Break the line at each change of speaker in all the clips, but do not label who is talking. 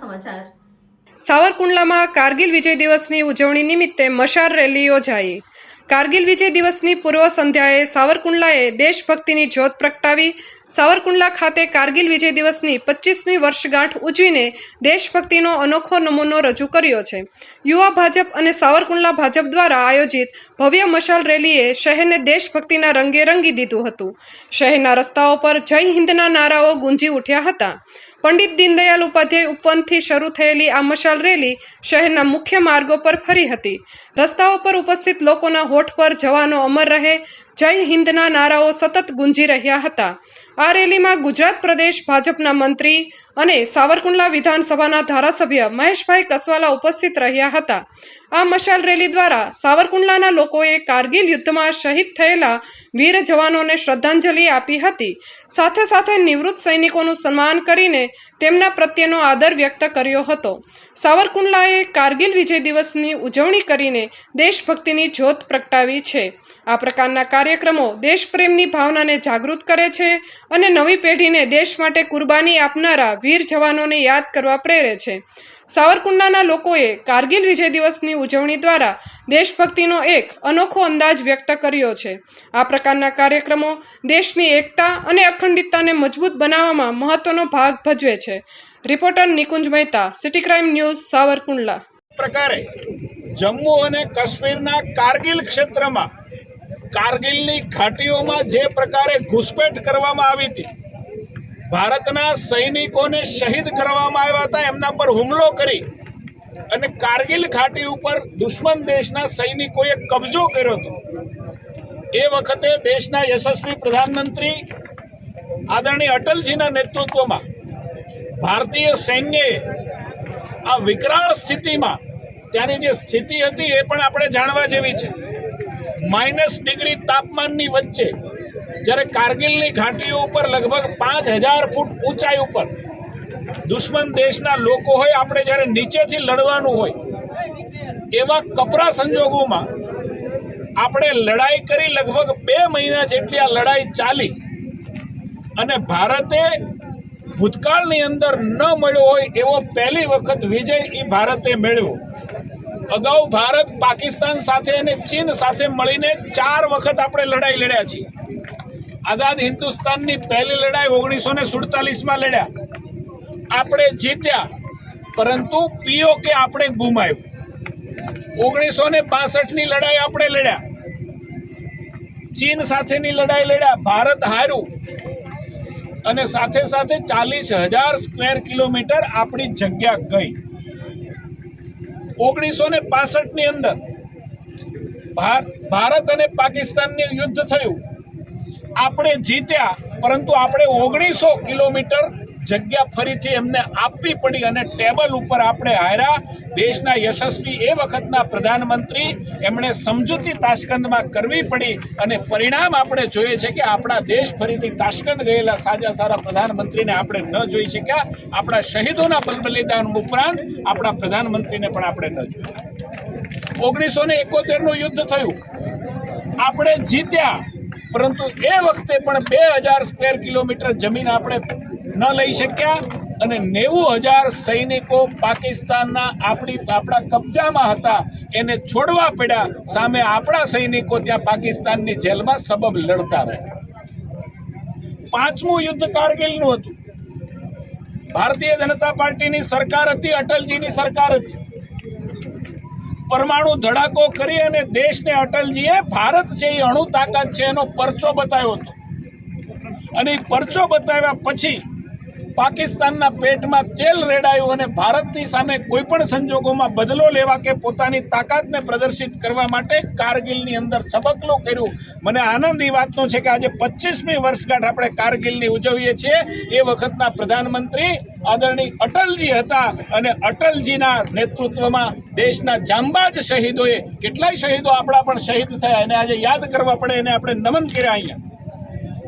સમાચાર.
સાવરકુંડલામાં કારગિલ વિજય દિવસની ઉજવણી નિમિત્તે મશાર રેલી યોજાઈ. કારગિલ વિજય દિવસની પૂર્વ સંધ્યાએ સાવરકુંડલાએ દેશભક્તિની જ્યોત પ્રગટાવી. સાવરકુંડલા ખાતે કારગિલ વિજય દિવસની પચીસમી વર્ષગાંઠ ઉજવીને દેશભક્તિનો અનોખો નમૂનો રજૂ કર્યો છે. યુવા ભાજપ અને સાવરકુંડલા ભાજપ દ્વારા આયોજિત ભવ્ય મશાલ રેલીએ શહેરને દેશભક્તિના રંગે રંગી દીધું હતું. શહેરના રસ્તાઓ પર જય હિન્દના નારાઓ ગુંજી ઉઠ્યા હતા. પંડિત દીનદયાલ ઉપાધ્યાય ઉપવનથી શરૂ થયેલી આ મશાલ રેલી શહેરના મુખ્ય માર્ગો પર ફરી હતી. રસ્તાઓ પર ઉપસ્થિત લોકોના હોઠ પર જવાનો અમર રહે જય હિન્દના નારાઓ સતત ગુંજી રહ્યા હતા. આ રેલીમાં ગુજરાત પ્રદેશ ભાજપના મંત્રી અને સાવરકુંડલા વિધાનસભાના ધારાસભ્ય મહેશભાઈ કસવાલા ઉપસ્થિત રહ્યા હતા. આ મશાલ રેલી દ્વારા સાવરકુંડલાના લોકોએ કારગિલ યુદ્ધમાં શહીદ થયેલા વીર જવાનોને શ્રદ્ધાંજલિ આપી હતી. સાથે સાથે નિવૃત્ત સૈનિકોનું સન્માન કરીને તેમના પ્રત્યેનો આદર વ્યક્ત કર્યો હતો. સાવરકુંડલાએ કારગિલ વિજય દિવસની ઉજવણી કરીને દેશભક્તિની જ્યોત પ્રગટાવી છે. આ પ્રકારના કાર્યક્રમો દેશપ્રેમની ભાવનાને જાગૃત કરે છે અને નવી પેઢીને દેશ માટે કુરબાની આપનારા વીર જવાનોને યાદ કરવા પ્રેરે છે. સાવરકુંડલાના લોકોએ કારગિલ વિજય દિવસની ઉજવણી દ્વારા દેશભક્તિનો એક અનોખો અંદાજ વ્યક્ત કર્યો છે. આ પ્રકારના કાર્યક્રમો દેશની એકતા અને અખંડિતતાને મજબૂત બનાવવામાં મહત્વનો ભાગ ભજવે છે. Reporter Nikunj Mehta, city crime news, Savarkundla.
પ્રકારે જમ્મુ અને કાશ્મીરના કારગિલ ક્ષેત્રમાં કારગિલની ઘાટીઓમાં જે પ્રકારે ઘૂસપેઠ કરવામાં આવી હતી, ભારતના સૈનિકોને શહીદ કરવામાં આવ્યા હતા, એમના પર હુમલો કરી અને કારગિલ ઘાટી ઉપર દુશ્મન દેશના સૈનિકોએ કબજો કર્યો હતો. એ વખતે દેશના યશસ્વી પ્રધાનમંત્રી આદરણીય અટલજીના નેતૃત્વમાં ભારતીય સૈન્યએ આ વિકરાળ સ્થિતિમાં, ત્યાંની જે સ્થિતિ હતી એ પણ આપણે જાણવા જેવી છે. માઇનસ ડિગ્રી તાપમાનની વચ્ચે જ્યારે કારગિલની ઘાટીઓ ઉપર લગભગ પાંચ હજાર ફૂટ ઊંચાઈ ઉપર દુશ્મન દેશના લોકો હોય, આપણે જ્યારે નીચેથી લડવાનું હોય, એવા કપરા સંજોગોમાં આપણે લડાઈ કરી લગભગ બે મહિના જેટલી આ લડાઈ ચાલી અને ભારતે ભૂતકાળની અંદર ન મળ્યો હોય એવો પહેલી વખત વિજય એ ભારતે મેળવ્યો. અગાઉ ભારત, પાકિસ્તાન સાથે અને ચીન સાથે મળીને ચાર વખત આપણે લડાઈ લડ્યા છીએ. આઝાદ હિન્દુસ્તાનની પહેલી લડાઈ ઓગણીસો ને સુડતાલીસમાં લડ્યા. આપણે જીત્યા, પરંતુ પીઓકે આપણે ગુમાવ્યું. ઓગણીસો ને બાસઠની લડાઈ આપણે લડ્યા. ચીન સાથેની લડાઈ લડ્યા, ભારત હાર્યું. અને સાથે સાથે ચાલીસ હજાર સ્ક્વેર કિલોમીટર આપણી જગ્યા ગઈ. ઓગણીસો ને ની અંદર ભાર- ભારત અને પાકિસ્તાનનું યુદ્ધ થયું. આપણે જીત્યા, પરંતુ આપણે ઓગણીસો કિલોમીટર જગ્યા ફરીથી એમને આપવી પડી અને ટેબલ ઉપર આપણે હાર્યા. દેશના યશસ્વી એ વખતના પ્રધાનમંત્રી એમણે સમજૂતી તાશ્કંદમાં કરવી પડી અને પરિણામ આપણે જોઈએ છે કે આપણા દેશ ફરીથી તાશ્કંદ ગયેલા સાજા સારા પ્રધાનમંત્રીને આપણે ન જોઈ શક્યા. આપણા શહીદોના બલિદાન ઉપરાંત આપણા પ્રધાનમંત્રીને પણ આપણે ન જોયા. ઓગણીસો ને એકોતેરનું યુદ્ધ થયું. આપણે જીત્યા. પરંતુ એ વખતે પણ બે હજાર સ્ક્વેર કિલોમીટર જમીન આપણે ન લઈ શક્યા અને નેવું હજાર સૈનિકો પાકિસ્તાનના આપણી, આપણા કબજામાં હતા. એને છોડવા પડ્યા. સામે આપણા સૈનિકો ત્યાં પાકિસ્તાનની જેલમાં સબબ લડતા રહ્યા. પાંચમું યુદ્ધ કારગિલનું હતું. ભારતીય જનતા પાર્ટીની સરકાર હતી, અટલજીની સરકાર હતી. પરમાણુ ધડાકો કરી અને દેશને અટલજીએ ભારત છે એ અણુ તાકાત છે એનો પરચો બતાવ્યો હતો. અને એ પરચો બતાવ્યા પછી પાકિસ્તાનના પેટમાં તેલ રેડાયું અને ભારતની સામે કોઈ પણ સંજોગોમાં બદલો લેવા કે પોતાની તાકાતને પ્રદર્શિત કરવા માટે કારગિલની અંદર છબકલો કર્યું. મને આનંદ એ વાતનો છે કે આજે પચીસમી વર્ષગાંઠ આપણે કારગિલની ઉજવીએ છીએ. એ વખતના પ્રધાનમંત્રી આદરણીય અટલજી હતા અને અટલજીના નેતૃત્વમાં દેશના જાંબાજ શહીદોએ, કેટલાય શહીદો આપણા પણ શહીદ થયા. એને આજે યાદ કરવા પડે, એને આપણે નમન કર્યા અહીંયા.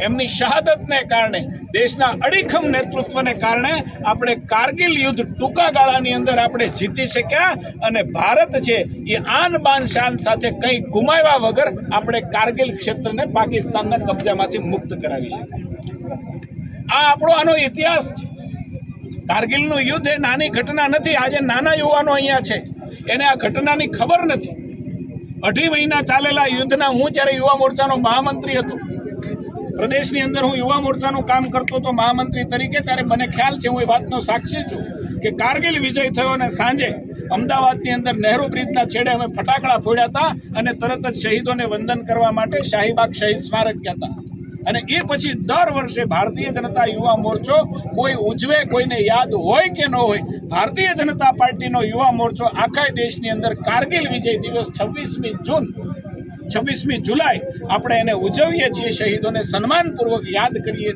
એમની શહાદતને કારણે, દેશના અડીખમ નેતૃત્વને કારણે આપણે કારગિલ યુદ્ધ ટૂંકા ગાળાની અંદર આપણે જીતી શક્યા અને ભારત છે એ આન બાન શાન સાથે કંઈ ગુમાવ્યા વગર આપણે કારગિલ ક્ષેત્રને પાકિસ્તાનના કબજામાંથી મુક્ત કરાવી શક્યા. આ આપણો આનો ઇતિહાસ છે. કારગિલનું યુદ્ધ એ નાની ઘટના નથી, આજે નાના યુવાનો અહીંયા છે. એને આ ઘટનાની ખબર નથી. અઢી મહિના ચાલેલા યુદ્ધના હું જ્યારે યુવા મોરચાનો મહામંત્રી હતો પ્રદેશની અંદર હું યુવા મોરચાનું કામ કરતો હતો મહામંત્રી તરીકે ત્યારે મને ખ્યાલ છે, હું એ વાતનો સાક્ષી છું કે કારગિલ વિજય થયો અને સાંજે અમદાવાદની અંદર નહેરુ બ્રિજના છેડે અમે ફટાકડા ફોડ્યા હતા અને તરત જ શહીદોને વંદન કરવા માટે શાહીબાગ શહીદ સ્મારક ગયા હતા. અને એ પછી દર વર્ષે ભારતીય જનતા યુવા મોરચો કોઈ ઉજવે, કોઈને યાદ હોય કે ન હોય, ભારતીય જનતા પાર્ટીનો યુવા મોરચો આખા દેશની અંદર કારગિલ વિજય દિવસ છવ્વીસમી જૂન છવ્વીસમી જુલાઈ આપણે એને ઉજવીએ છીએ શહીદોને સન્માનપૂર્વક યાદ કરીએ છીએ.